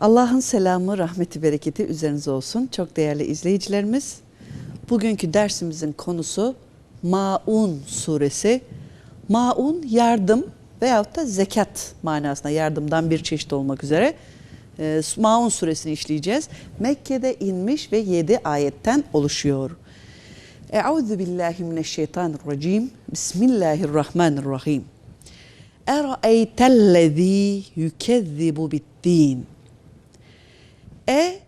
Allah'ın selamı, rahmeti, bereketi üzerinize olsun. Çok değerli izleyicilerimiz. Bugünkü dersimizin konusu Maun suresi. Maun yardım veyahut da zekat manasında yardımdan bir çeşit olmak üzere. Ee, Maun suresini işleyeceğiz. Mekke'de inmiş ve 7 ayetten oluşuyor. Euzu billahi mineşşeytanirracim. Bismillahirrahmanirrahim. Eraeytellezî yükezzibu biddin. E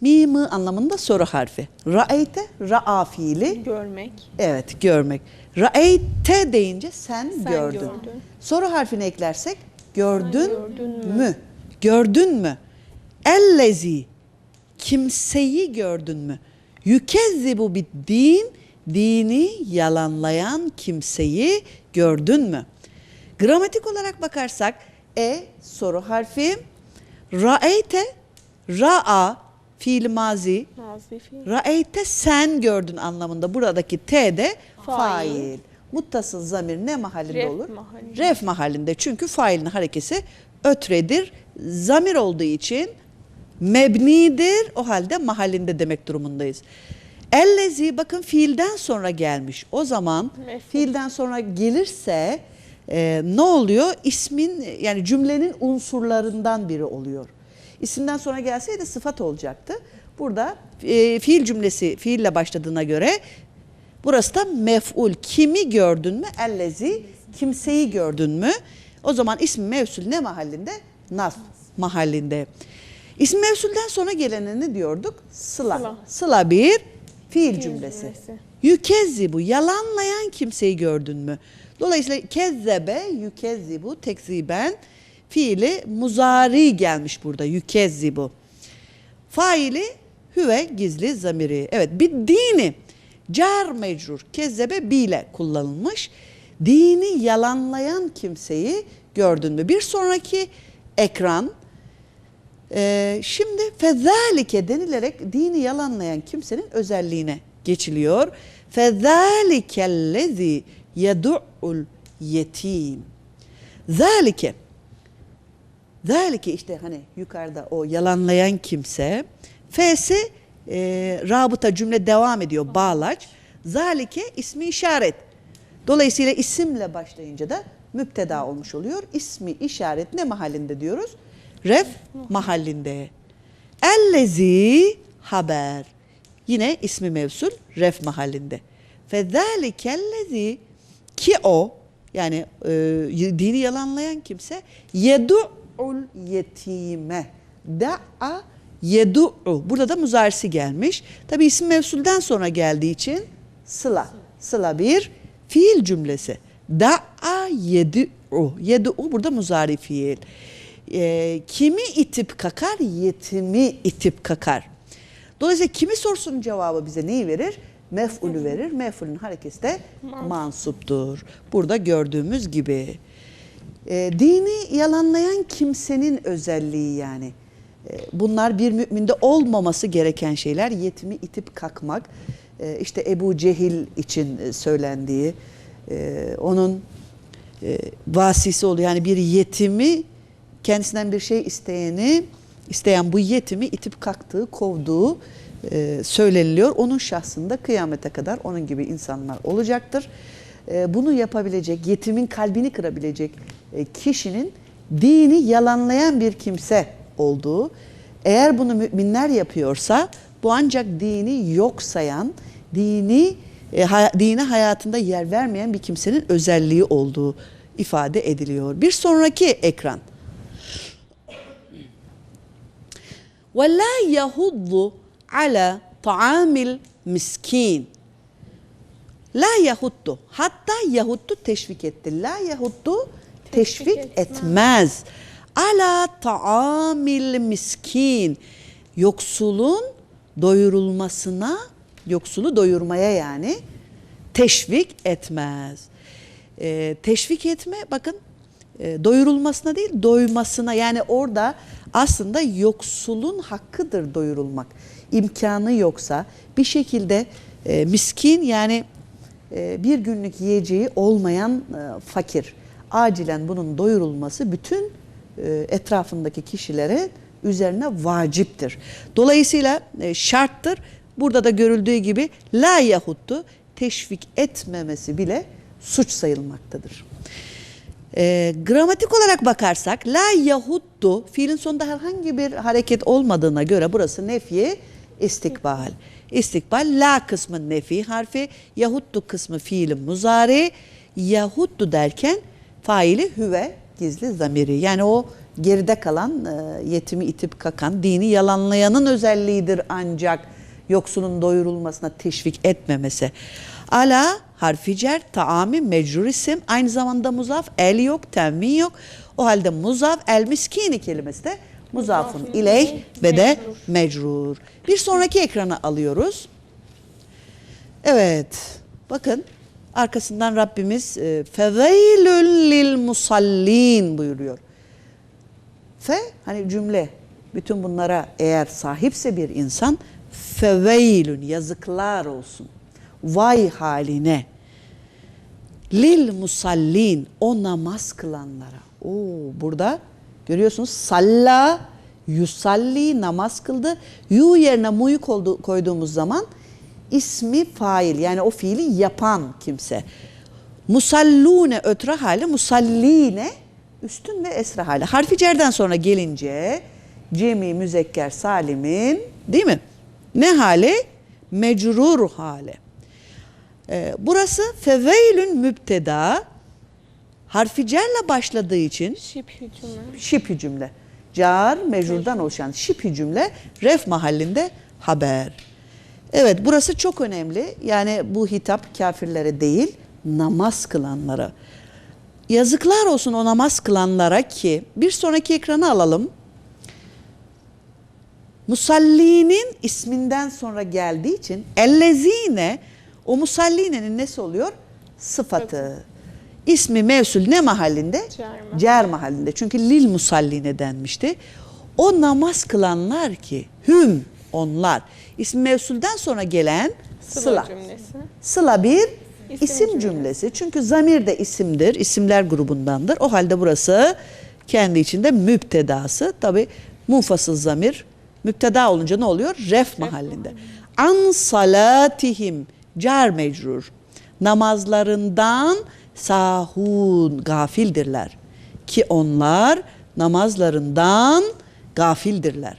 mimi anlamında soru harfi. Ra'eyte ra'a fiili. Görmek. Evet görmek. Ra'eyte deyince sen, Sen gördün. gördün. Soru harfini eklersek gördün, gördün mü? mü? Gördün mü? Ellezi kimseyi gördün mü? Yükezzibu biddin dini yalanlayan kimseyi gördün mü? Gramatik olarak bakarsak e soru harfi ra'eyte ra'a fiil mazi Nazifi. Ra'eyte sen gördün anlamında buradaki T de fail. Fail. Muttasıl zamir ne mahallinde Ref olur? mahallinde. Ref mahallinde çünkü failin harekesi ötredir. Zamir olduğu için mebnidir. O halde mahallinde demek durumundayız. Ellezi bakın fiilden sonra gelmiş. O zaman Mef'ul. fiilden sonra gelirse e, ne oluyor? İsmin yani cümlenin unsurlarından biri oluyor. İsimden sonra gelseydi sıfat olacaktı. Burada e, fiil cümlesi fiille başladığına göre burası da mef'ul. Kimi gördün mü? Ellezi. Kimseyi gördün mü? O zaman ismi mevsul ne mahallinde? Nas mahallinde. İsmi mevsulden sonra gelene ne diyorduk? Sıla. Sıla. Sıla bir fiil Fiil cümlesi. cümlesi. Yükezzibu yalanlayan kimseyi gördün mü? Dolayısıyla kezzebe yükezzibu tekziben fiili muzari gelmiş burada yükezzibu. Faili hüve gizli zamiri. Evet bir dini car mecrur kezzebe bile kullanılmış. Dini yalanlayan kimseyi gördün mü? Bir sonraki ekran ee, şimdi fezalike denilerek dini yalanlayan kimsenin özelliğine geçiliyor. Fezalikellezi yedu'ul yetim. Zalike. Zalike işte hani yukarıda o yalanlayan kimse. F'si e, rabıta cümle devam ediyor bağlaç. Zalike ismi işaret. Dolayısıyla isimle başlayınca da müpteda olmuş oluyor. İsmi işaret ne mahallinde diyoruz? Ref mahallinde. Ellezi haber. Yine ismi mevsul ref mahallinde. Fezzalikellezi ki o yani e, dini yalanlayan kimse yedu'ul yetime. Da'a yedu'u. Burada da muzarisi gelmiş. Tabi isim mevsulden sonra geldiği için sıla. Sıla bir fiil cümlesi. Da'a yedu'u. Yedu'u burada muzari fiil. E, kimi itip kakar? Yetimi itip kakar. Dolayısıyla kimi sorusunun cevabı bize neyi verir? Mef'ulü verir. Mef'ulün harekesi de mansuptur. Burada gördüğümüz gibi. E, dini yalanlayan kimsenin özelliği yani. E, bunlar bir müminde olmaması gereken şeyler. Yetimi itip kalkmak. E, işte Ebu Cehil için e, söylendiği, e, onun e, vasisi oluyor. Yani bir yetimi kendisinden bir şey isteyeni, isteyen bu yetimi itip kalktığı, kovduğu e, söyleniliyor. Onun şahsında kıyamete kadar onun gibi insanlar olacaktır. E, bunu yapabilecek, yetimin kalbini kırabilecek e, kişinin dini yalanlayan bir kimse olduğu, eğer bunu müminler yapıyorsa bu ancak dini yok sayan, dini e, hay- dine hayatında yer vermeyen bir kimsenin özelliği olduğu ifade ediliyor. Bir sonraki ekran. وَلَا يَهُضُّ عَلَى طَعَامِ الْمِسْكِينَ La yahuttu. Hatta yahuttu teşvik etti. La yahuttu teşvik, Teşvik etmez. etmez. Ala taamil miskin. Yoksulun doyurulmasına, yoksulu doyurmaya yani teşvik etmez. Ee, teşvik etme bakın e, doyurulmasına değil doymasına yani orada aslında yoksulun hakkıdır doyurulmak. İmkanı yoksa bir şekilde e, miskin yani bir günlük yiyeceği olmayan e, fakir. Acilen bunun doyurulması bütün e, etrafındaki kişilere üzerine vaciptir. Dolayısıyla e, şarttır. Burada da görüldüğü gibi la yahuttu teşvik etmemesi bile suç sayılmaktadır. E, gramatik olarak bakarsak la yahuttu fiilin sonunda herhangi bir hareket olmadığına göre burası nefi istikbal. İstikbal la kısmı nefi harfi, yahuttu kısmı fiilin muzari, yahuttu derken faili hüve gizli zamiri. Yani o geride kalan e, yetimi itip kakan dini yalanlayanın özelliğidir ancak yoksunun doyurulmasına teşvik etmemesi. Ala harfi cer, taami, mecrur isim, aynı zamanda muzaf, el yok, tenvin yok. O halde muzaf, el miskini kelimesi de muzafun ileyh ve de mecrur. mecrur. Bir sonraki ekrana alıyoruz. Evet. Bakın arkasından Rabbimiz e, feveylül lil musallin buyuruyor. Fe hani cümle bütün bunlara eğer sahipse bir insan feveylün yazıklar olsun. Vay haline. Lil musallin o namaz kılanlara. Oo burada görüyorsunuz salla yusalli namaz kıldı. Yu yerine mu'yu koyduğumuz zaman ismi fail yani o fiili yapan kimse. Musallune ötre hali musalline üstün ve esra hali. Harfi cerden sonra gelince cemi müzekker salimin değil mi? Ne hali? Mecrur hali. Ee, burası feveylün müpteda harfi cerle başladığı için Şibhi cümle. şipi cümle. Car mecrurdan oluşan şipi cümle ref mahallinde haber. Evet burası çok önemli. Yani bu hitap kafirlere değil namaz kılanlara. Yazıklar olsun o namaz kılanlara ki bir sonraki ekranı alalım. Musallinin isminden sonra geldiği için ellezine o musallinenin nesi oluyor? Sıfatı. İsmi mevsul ne mahallinde? Cer. Cer mahallinde. Çünkü lil musalline denmişti. O namaz kılanlar ki hüm onlar. İsmi mevsulden sonra gelen Sıla, sıla. cümlesi. Sıla bir İsim isim, cümlesi. cümlesi. Çünkü zamir de isimdir, isimler grubundandır. O halde burası kendi içinde müptedası. Tabi munfasıl zamir müpteda olunca ne oluyor? Ref mahallinde. An salatihim car mecrur. Namazlarından sahun gafildirler. Ki onlar namazlarından gafildirler.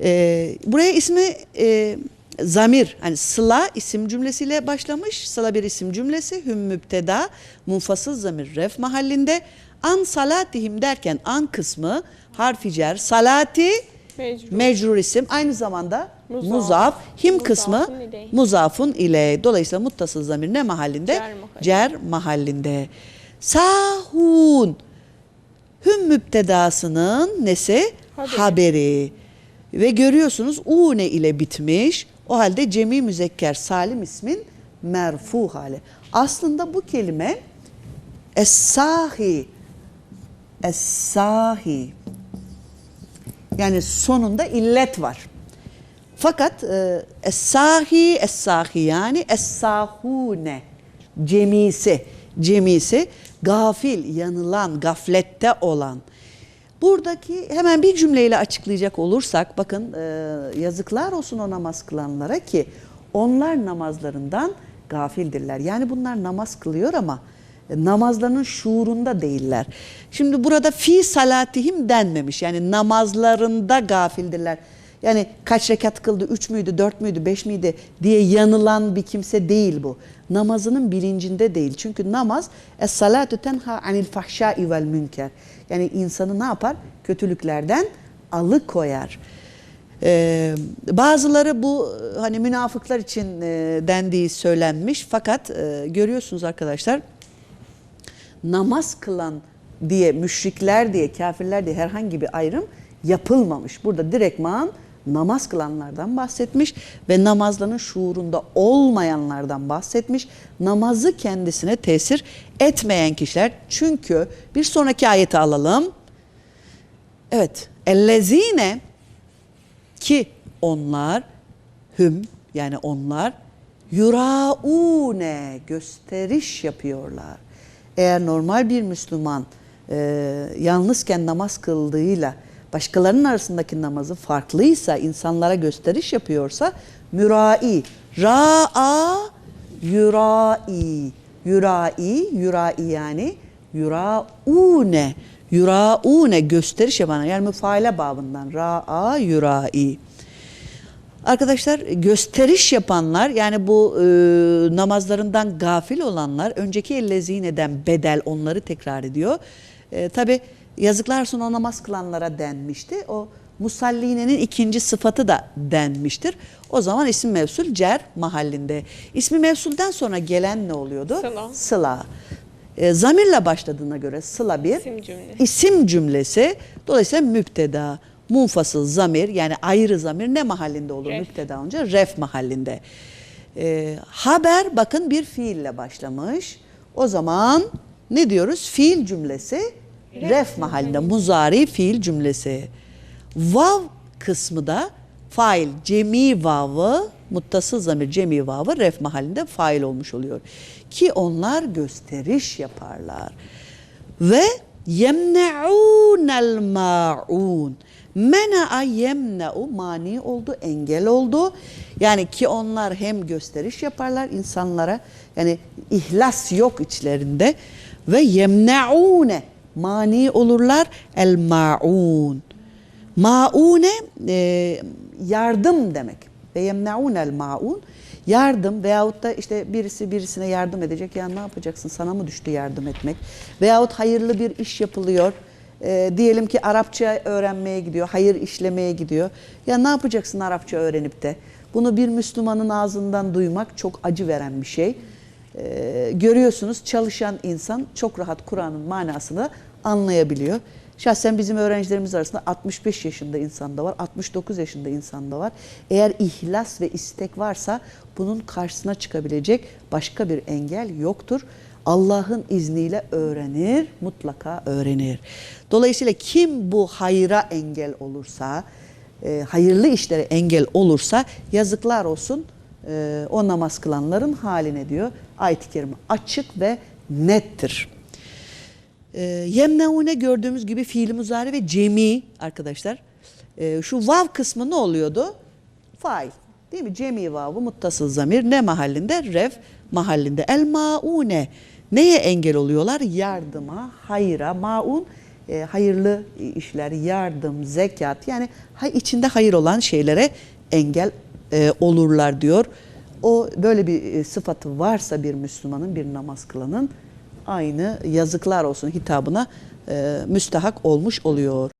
Ee, buraya ismi e, zamir, hani sıla isim cümlesiyle başlamış. Sıla bir isim cümlesi, hüm müpteda, munfasıl zamir ref mahallinde. An salatihim derken an kısmı harfi cer, salati Mecrur. mecrur isim aynı zamanda Muzaf. muzaf, him Muzafun kısmı ileyh. muzafun ile. Dolayısıyla muttasıl zamir ne mahallinde? Cer mahallinde. Cer mahallinde. Sahun hüm müptedasının nesi? Haberi. Haberi. Ve görüyorsunuz une ile bitmiş. O halde cemi müzekker salim ismin merfu hali. Aslında bu kelime es-sahi es-sahi yani sonunda illet var. Fakat e, es-sahi es-sahi yani es-sahune cemisi cemisi gafil yanılan gaflette olan Buradaki hemen bir cümleyle açıklayacak olursak bakın e, yazıklar olsun o namaz kılanlara ki onlar namazlarından gafildirler. Yani bunlar namaz kılıyor ama namazlarının şuurunda değiller. Şimdi burada fi salatihim denmemiş. Yani namazlarında gafildirler. Yani kaç rekat kıldı, üç müydü, dört müydü, beş miydi diye yanılan bir kimse değil bu. Namazının bilincinde değil. Çünkü namaz es salatu tenha anil fahşai vel münker. Yani insanı ne yapar? Kötülüklerden alıkoyar. Ee, bazıları bu hani münafıklar için e, dendiği söylenmiş. Fakat e, görüyorsunuz arkadaşlar namaz kılan diye müşrikler diye kafirler diye herhangi bir ayrım yapılmamış. Burada direktman namaz kılanlardan bahsetmiş ve namazlarının şuurunda olmayanlardan bahsetmiş. Namazı kendisine tesir etmeyen kişiler. Çünkü bir sonraki ayeti alalım. Evet. Ellezine ki onlar hüm yani onlar yuraune gösteriş yapıyorlar. Eğer normal bir Müslüman e, yalnızken namaz kıldığıyla başkalarının arasındaki namazı farklıysa, insanlara gösteriş yapıyorsa mürai, ra'a, yurai, yurai, yurai yani yuraune, yuraune gösteriş yapan yani müfaile babından ra'a, yurai. Arkadaşlar gösteriş yapanlar yani bu e, namazlarından gafil olanlar önceki ellezin eden bedel onları tekrar ediyor. E, Tabi yazıklar o namaz kılanlara denmişti. O musallinenin ikinci sıfatı da denmiştir. O zaman isim mevsul cer mahallinde. İsmi mevsulden sonra gelen ne oluyordu? Sıla. Sıla. E, zamirle başladığına göre sıla bir İsim cümle. isim cümlesi. Dolayısıyla müpteda, munfasıl zamir yani ayrı zamir ne mahallinde olur Ref. müpteda olunca? Ref mahallinde. Ee, haber bakın bir fiille başlamış. O zaman ne diyoruz? Fiil cümlesi ref, mahallinde. Muzari fiil cümlesi. Vav kısmı da fail cemi vavı muttasıl zamir cemi vavı ref mahallinde fail olmuş oluyor. Ki onlar gösteriş yaparlar. Ve yemne'ûnel ma'un. Mena'a yemne'u mani oldu, engel oldu. Yani ki onlar hem gösteriş yaparlar insanlara. Yani ihlas yok içlerinde. Ve yemne'ûne mani olurlar el ma'un. Maune e, yardım demek. Ve yemneunel maun yardım veyahut da işte birisi birisine yardım edecek. Ya ne yapacaksın sana mı düştü yardım etmek? Veyahut hayırlı bir iş yapılıyor. E, diyelim ki Arapça öğrenmeye gidiyor, hayır işlemeye gidiyor. Ya ne yapacaksın Arapça öğrenip de? Bunu bir Müslümanın ağzından duymak çok acı veren bir şey. E, görüyorsunuz çalışan insan çok rahat Kur'an'ın manasını anlayabiliyor. Şahsen bizim öğrencilerimiz arasında 65 yaşında insan da var, 69 yaşında insan da var. Eğer ihlas ve istek varsa bunun karşısına çıkabilecek başka bir engel yoktur. Allah'ın izniyle öğrenir, mutlaka öğrenir. Dolayısıyla kim bu hayra engel olursa, e, hayırlı işlere engel olursa yazıklar olsun e, o namaz kılanların haline diyor. Ayet-i Kerime açık ve nettir. E, yemneune gördüğümüz gibi fiil muzari ve cemi arkadaşlar. E, şu vav kısmı ne oluyordu? Fail. Değil mi? Cemi vavı muttasıl zamir ne mahallinde? Ref mahallinde. El maune. Neye engel oluyorlar? Yardıma, hayra, maun e, hayırlı işler, yardım, zekat yani içinde hayır olan şeylere engel e, olurlar diyor. O böyle bir e, sıfatı varsa bir Müslümanın, bir namaz kılanın aynı yazıklar olsun hitabına e, müstahak olmuş oluyor.